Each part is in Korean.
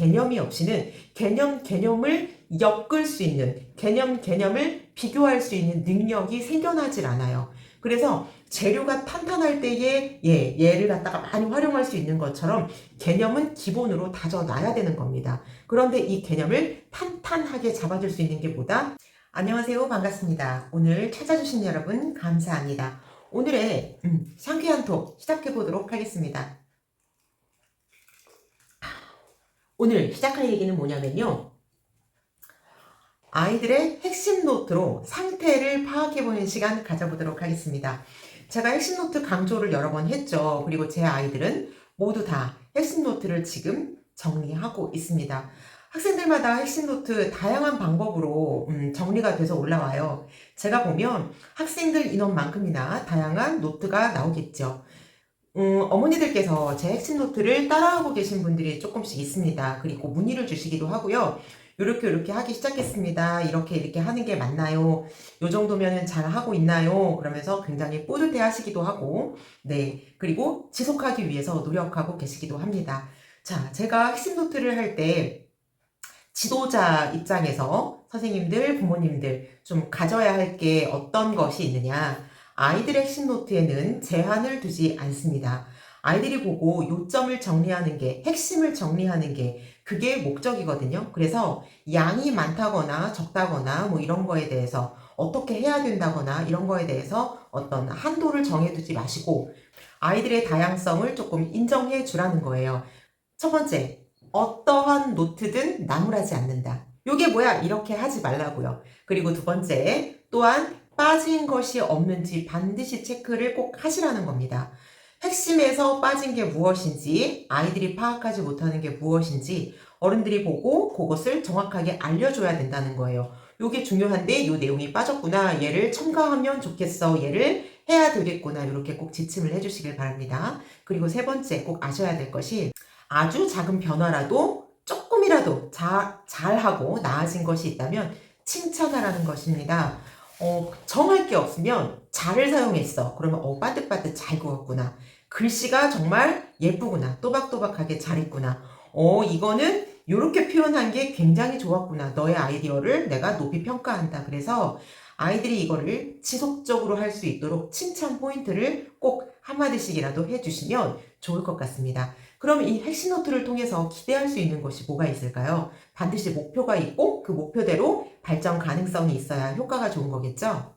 개념이 없이는 개념 개념을 엮을 수 있는 개념 개념을 비교할 수 있는 능력이 생겨나질 않아요. 그래서 재료가 탄탄할 때에 예, 얘를 갖다가 많이 활용할 수 있는 것처럼 개념은 기본으로 다져놔야 되는 겁니다. 그런데 이 개념을 탄탄하게 잡아줄 수 있는 게 뭐다? 안녕하세요. 반갑습니다. 오늘 찾아주신 여러분 감사합니다. 오늘의 음, 상쾌한 톡 시작해 보도록 하겠습니다. 오늘 시작할 얘기는 뭐냐면요. 아이들의 핵심 노트로 상태를 파악해보는 시간 가져보도록 하겠습니다. 제가 핵심 노트 강조를 여러 번 했죠. 그리고 제 아이들은 모두 다 핵심 노트를 지금 정리하고 있습니다. 학생들마다 핵심 노트 다양한 방법으로 음, 정리가 돼서 올라와요. 제가 보면 학생들 인원만큼이나 다양한 노트가 나오겠죠. 음, 어머니들께서 제 핵심 노트를 따라하고 계신 분들이 조금씩 있습니다. 그리고 문의를 주시기도 하고요. 이렇게 이렇게 하기 시작했습니다. 이렇게 이렇게 하는 게 맞나요? 요 정도면은 잘 하고 있나요? 그러면서 굉장히 뿌듯해 하시기도 하고, 네. 그리고 지속하기 위해서 노력하고 계시기도 합니다. 자, 제가 핵심 노트를 할 때 지도자 입장에서 선생님들, 부모님들 좀 가져야 할 게 어떤 것이 있느냐. 아이들의 핵심 노트에는 제한을 두지 않습니다. 아이들이 보고 요점을 정리하는 게, 핵심을 정리하는 게 그게 목적이거든요. 그래서 양이 많다거나 적다거나 뭐 이런 거에 대해서 어떻게 해야 된다거나 이런 거에 대해서 어떤 한도를 정해두지 마시고 아이들의 다양성을 조금 인정해 주라는 거예요. 첫 번째, 어떠한 노트든 나무라지 않는다. 요게 뭐야? 이렇게 하지 말라고요. 그리고 두 번째, 또한 빠진 것이 없는지 반드시 체크를 꼭 하시라는 겁니다. 핵심에서 빠진 게 무엇인지, 아이들이 파악하지 못하는 게 무엇인지, 어른들이 보고 그것을 정확하게 알려줘야 된다는 거예요. 요게 중요한데, 요 내용이 빠졌구나. 얘를 첨가하면 좋겠어. 얘를 해야 되겠구나. 이렇게 꼭 지침을 해주시길 바랍니다. 그리고 세 번째 꼭 아셔야 될 것이 아주 작은 변화라도 조금이라도 자, 잘하고 나아진 것이 있다면 칭찬하라는 것입니다. 어, 정할 게 없으면 잘을 사용했어. 그러면 어, 빠듯빠듯 잘 구웠구나. 글씨가 정말 예쁘구나. 또박또박하게 잘 했구나. 어, 이거는 이렇게 표현한 게 굉장히 좋았구나. 너의 아이디어를 내가 높이 평가한다. 그래서 아이들이 이거를 지속적으로 할 수 있도록 칭찬 포인트를 꼭 한마디씩이라도 해주시면 좋을 것 같습니다. 그럼 이 핵심 노트를 통해서 기대할 수 있는 것이 뭐가 있을까요? 반드시 목표가 있고 그 목표대로 발전 가능성이 있어야 효과가 좋은 거겠죠?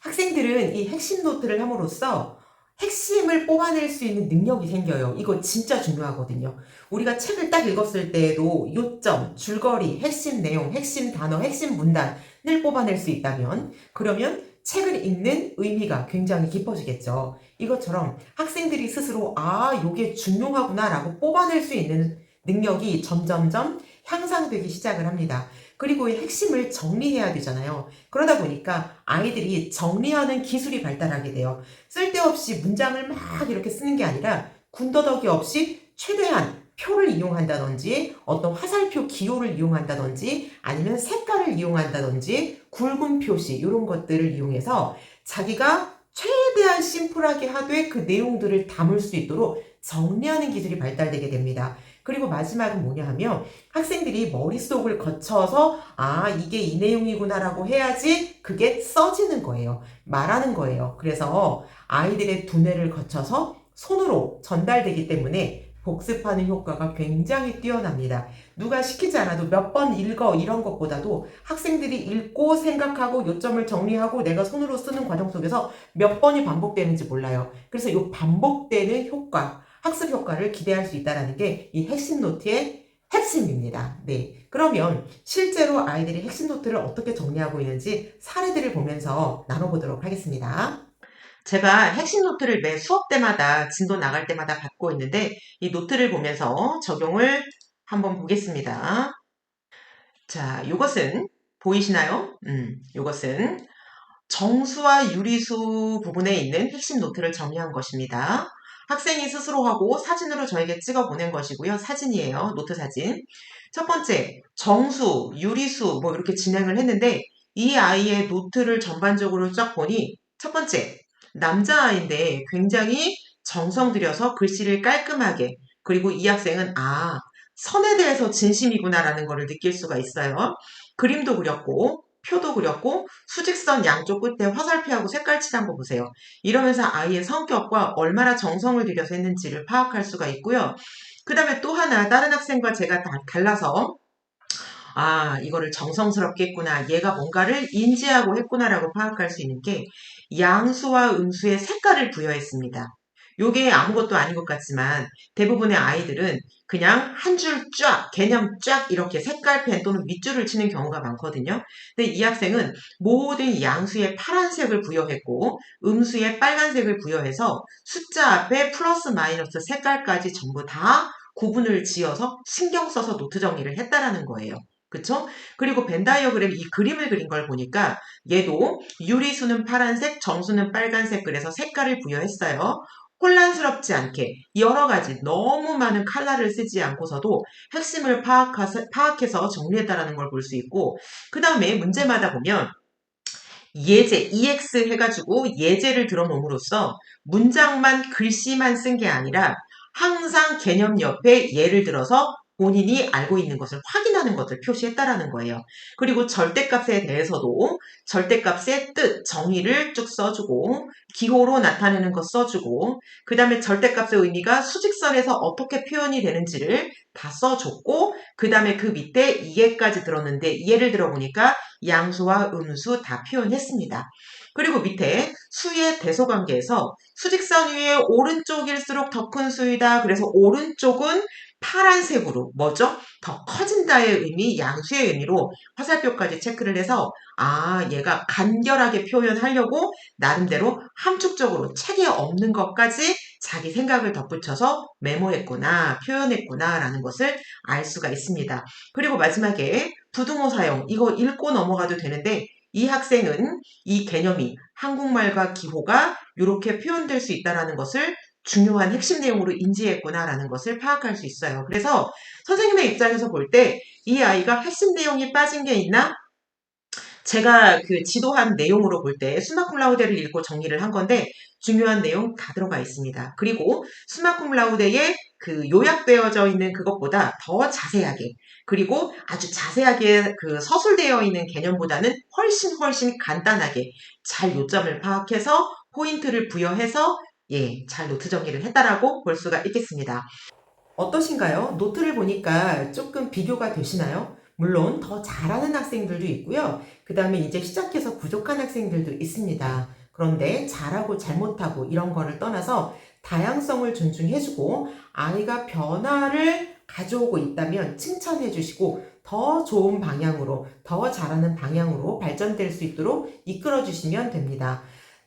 학생들은 이 핵심 노트를 함으로써 핵심을 뽑아낼 수 있는 능력이 생겨요. 이거 진짜 중요하거든요. 우리가 책을 딱 읽었을 때에도 요점, 줄거리, 핵심 내용, 핵심 단어, 핵심 문단을 뽑아낼 수 있다면 그러면 책을 읽는 의미가 굉장히 깊어지겠죠. 이것처럼 학생들이 스스로 아, 요게 중요하구나 라고 뽑아낼 수 있는 능력이 점점점 향상되기 시작을 합니다. 그리고 이 핵심을 정리해야 되잖아요. 그러다 보니까 아이들이 정리하는 기술이 발달하게 돼요. 쓸데없이 문장을 막 이렇게 쓰는 게 아니라 군더더기 없이 최대한 표를 이용한다든지 어떤 화살표 기호를 이용한다든지 아니면 색깔을 이용한다든지 굵은 표시 이런 것들을 이용해서 자기가 최대한 심플하게 하되 그 내용들을 담을 수 있도록 정리하는 기술이 발달되게 됩니다. 그리고 마지막은 뭐냐 하면 학생들이 머릿속을 거쳐서 아, 이게 이 내용이구나라고 해야지 그게 써지는 거예요. 말하는 거예요. 그래서 아이들의 두뇌를 거쳐서 손으로 전달되기 때문에 복습하는 효과가 굉장히 뛰어납니다. 누가 시키지 않아도 몇 번 읽어 이런 것보다도 학생들이 읽고 생각하고 요점을 정리하고 내가 손으로 쓰는 과정 속에서 몇 번이 반복되는지 몰라요. 그래서 이 반복되는 효과, 학습 효과를 기대할 수 있다는 게 이 핵심 노트의 핵심입니다. 네. 그러면 실제로 아이들이 핵심 노트를 어떻게 정리하고 있는지 사례들을 보면서 나눠보도록 하겠습니다. 제가 핵심 노트를 매 수업 때마다 진도 나갈 때마다 받고 있는데 이 노트를 보면서 적용을 한번 보겠습니다. 자, 이것은 보이시나요? 음, 이것은 정수와 유리수 부분에 있는 핵심 노트를 정리한 것입니다. 학생이 스스로 하고 사진으로 저에게 찍어 보낸 것이고요. 사진이에요. 노트 사진. 첫 번째, 정수, 유리수 뭐 이렇게 진행을 했는데 이 아이의 노트를 전반적으로 쫙 보니 첫 번째, 남자아이인데 굉장히 정성 들여서 글씨를 깔끔하게 그리고 이 학생은 아 선에 대해서 진심이구나라는 것을 느낄 수가 있어요. 그림도 그렸고, 표도 그렸고, 수직선 양쪽 끝에 화살표하고 색깔 칠한 거 보세요. 이러면서 아이의 성격과 얼마나 정성을 들여서 했는지를 파악할 수가 있고요. 그 다음에 또 하나, 다른 학생과 제가 다 달라서 아, 이거를 정성스럽게 했구나. 얘가 뭔가를 인지하고 했구나라고 파악할 수 있는 게 양수와 음수의 색깔을 부여했습니다. 요게 아무것도 아닌 것 같지만 대부분의 아이들은 그냥 한 줄 쫙, 개념 쫙 이렇게 색깔펜 또는 밑줄을 치는 경우가 많거든요. 근데 이 학생은 모든 양수에 파란색을 부여했고 음수에 빨간색을 부여해서 숫자 앞에 플러스 마이너스 색깔까지 전부 다 구분을 지어서 신경 써서 노트 정리를 했다라는 거예요. 그쵸? 그리고 벤 다이어그램 이 그림을 그린 걸 보니까 얘도 유리수는 파란색, 정수는 빨간색 그래서 색깔을 부여했어요. 혼란스럽지 않게 여러 가지 너무 많은 칼라를 쓰지 않고서도 핵심을 파악해서, 파악해서 정리했다라는 걸 볼 수 있고 그 다음에 문제마다 보면 예제, EX 해가지고 예제를 들어놓음으로써 문장만 글씨만 쓴 게 아니라 항상 개념 옆에 예를 들어서 본인이 알고 있는 것을 확인하는 것을 표시했다라는 거예요. 그리고 절대값에 대해서도 절대값의 뜻, 정의를 쭉 써주고 기호로 나타내는 것 써주고 그 다음에 절대값의 의미가 수직선에서 어떻게 표현이 되는지를 다 써줬고 그 다음에 그 밑에 이해까지 들었는데 예를 들어보니까 양수와 음수 다 표현했습니다. 그리고 밑에 수의 대소관계에서 수직선 위에 오른쪽일수록 더 큰 수이다. 그래서 오른쪽은 파란색으로 뭐죠? 더 커진다의 의미, 양수의 의미로 화살표까지 체크를 해서 아 얘가 간결하게 표현하려고 나름대로 함축적으로 책에 없는 것까지 자기 생각을 덧붙여서 메모했구나, 표현했구나 라는 것을 알 수가 있습니다. 그리고 마지막에 부등호 사용 이거 읽고 넘어가도 되는데 이 학생은 이 개념이 한국말과 기호가 이렇게 표현될 수 있다는 것을 중요한 핵심 내용으로 인지했구나라는 것을 파악할 수 있어요. 그래서 선생님의 입장에서 볼 때 이 아이가 핵심 내용이 빠진 게 있나? 제가 그 지도한 내용으로 볼 때 수마쿰라우데를 읽고 정리를 한 건데 중요한 내용 다 들어가 있습니다. 그리고 수마쿰라우데에 그 요약되어져 있는 그것보다 더 자세하게 그리고 아주 자세하게 그 서술되어 있는 개념보다는 훨씬 훨씬 간단하게 잘 요점을 파악해서 포인트를 부여해서 예, 잘 노트 정리를 했다라고 볼 수가 있겠습니다. 어떠신가요? 노트를 보니까 조금 비교가 되시나요? 물론 더 잘하는 학생들도 있고요. 그 다음에 이제 시작해서 부족한 학생들도 있습니다. 그런데 잘하고 잘못하고 이런 거를 떠나서 다양성을 존중해주고 아이가 변화를 가져오고 있다면 칭찬해 주시고 더 좋은 방향으로 더 잘하는 방향으로 발전될 수 있도록 이끌어 주시면 됩니다.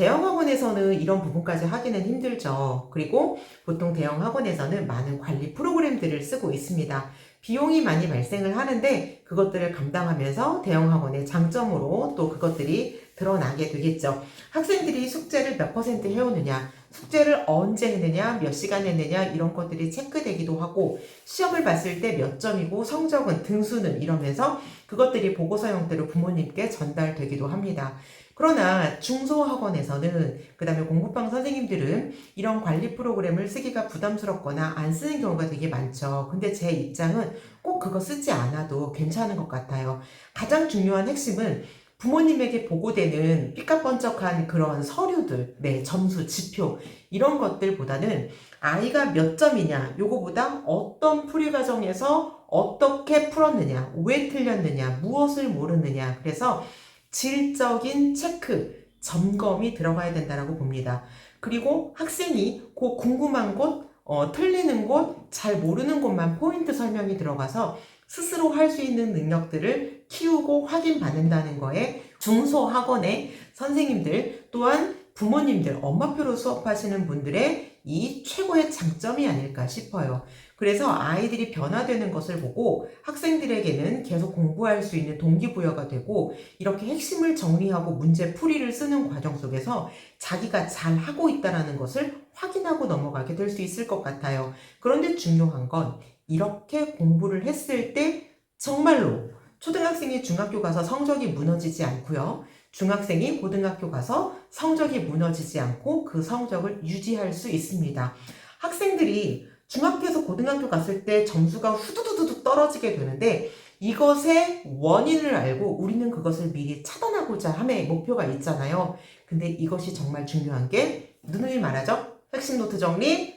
대형 학원에서는 이런 부분까지 하기는 힘들죠. 그리고 보통 대형 학원에서는 많은 관리 프로그램들을 쓰고 있습니다. 비용이 많이 발생을 하는데 그것들을 감당하면서 대형 학원의 장점으로 또 그것들이 드러나게 되겠죠. 학생들이 숙제를 몇 퍼센트 해오느냐, 숙제를 언제 했느냐, 몇 시간 했느냐 이런 것들이 체크되기도 하고 시험을 봤을 때 몇 점이고 성적은 등수는 이러면서 그것들이 보고서 형태로 부모님께 전달되기도 합니다. 그러나 중소학원에서는 그 다음에 공부방 선생님들은 이런 관리 프로그램을 쓰기가 부담스럽거나 안 쓰는 경우가 되게 많죠. 근데 제 입장은 꼭 그거 쓰지 않아도 괜찮은 것 같아요. 가장 중요한 핵심은 부모님에게 보고되는 삐까번쩍한 그런 서류들, 네, 점수, 지표, 이런 것들보다는 아이가 몇 점이냐, 요거보다 어떤 풀이 과정에서 어떻게 풀었느냐, 왜 틀렸느냐, 무엇을 모르느냐. 그래서 질적인 체크, 점검이 들어가야 된다고 봅니다. 그리고 학생이 그 궁금한 곳, 어, 틀리는 곳, 잘 모르는 곳만 포인트 설명이 들어가서 스스로 할 수 있는 능력들을 키우고 확인받는다는 거에 중소학원의 선생님들 또한 부모님들, 엄마표로 수업하시는 분들의 이 최고의 장점이 아닐까 싶어요. 그래서 아이들이 변화되는 것을 보고 학생들에게는 계속 공부할 수 있는 동기부여가 되고 이렇게 핵심을 정리하고 문제 풀이를 쓰는 과정 속에서 자기가 잘 하고 있다는 것을 확인하고 넘어가게 될 수 있을 것 같아요. 그런데 중요한 건 이렇게 공부를 했을 때 정말로 초등학생이 중학교 가서 성적이 무너지지 않고요. 중학생이 고등학교 가서 성적이 무너지지 않고 그 성적을 유지할 수 있습니다. 학생들이 중학교에서 고등학교 갔을 때 점수가 후두두두둑 떨어지게 되는데 이것의 원인을 알고 우리는 그것을 미리 차단하고자 함의 목표가 있잖아요. 근데 이것이 정말 중요한 게 누누이 말하죠. 핵심 노트 정리,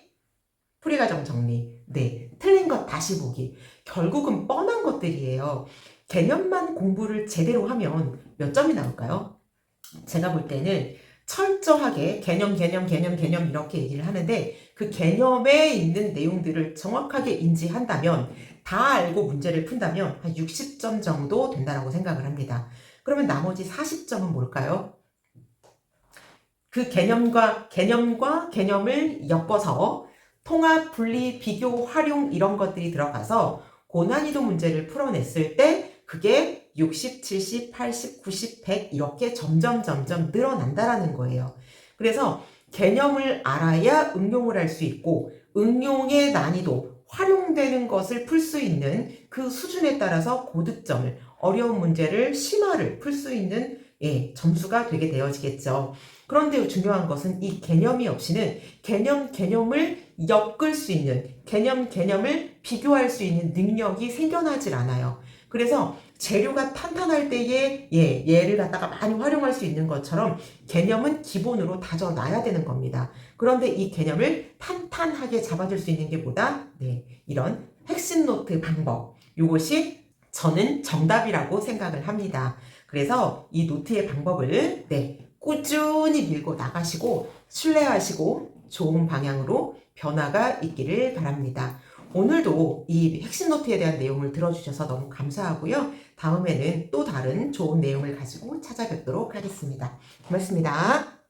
풀이과정 정리. 네, 틀린 것 다시 보기. 결국은 뻔한 것들이에요. 개념만 공부를 제대로 하면 몇 점이 나올까요? 제가 볼 때는 철저하게 개념, 개념, 개념, 개념 이렇게 얘기를 하는데 그 개념에 있는 내용들을 정확하게 인지한다면 다 알고 문제를 푼다면 한 60점 정도 된다라고 생각을 합니다. 그러면 나머지 40점은 뭘까요? 그 개념과 개념과 개념을 엮어서 통합, 분리, 비교, 활용 이런 것들이 들어가서 고난이도 문제를 풀어냈을 때 그게 60, 70, 80, 90, 100 이렇게 점점 점점 늘어난다라는 거예요. 그래서 개념을 알아야 응용을 할 수 있고 응용의 난이도, 활용되는 것을 풀 수 있는 그 수준에 따라서 고득점을 어려운 문제를 심화를 풀 수 있는 예, 점수가 되게 되어지겠죠. 그런데 중요한 것은 이 개념이 없이는 개념 개념을 엮을 수 있는 개념 개념을 비교할 수 있는 능력이 생겨나질 않아요. 그래서 재료가 탄탄할 때에 예, 얘를 갖다가 많이 활용할 수 있는 것처럼 개념은 기본으로 다져놔야 되는 겁니다. 그런데 이 개념을 탄탄하게 잡아줄 수 있는 게 뭐다? 네, 이런 핵심 노트 방법. 이것이 저는 정답이라고 생각을 합니다. 그래서 이 노트의 방법을 네, 꾸준히 밀고 나가시고 신뢰하시고 좋은 방향으로 변화가 있기를 바랍니다. 오늘도 이 핵심 노트에 대한 내용을 들어주셔서 너무 감사하고요. 다음에는 또 다른 좋은 내용을 가지고 찾아뵙도록 하겠습니다. 고맙습니다.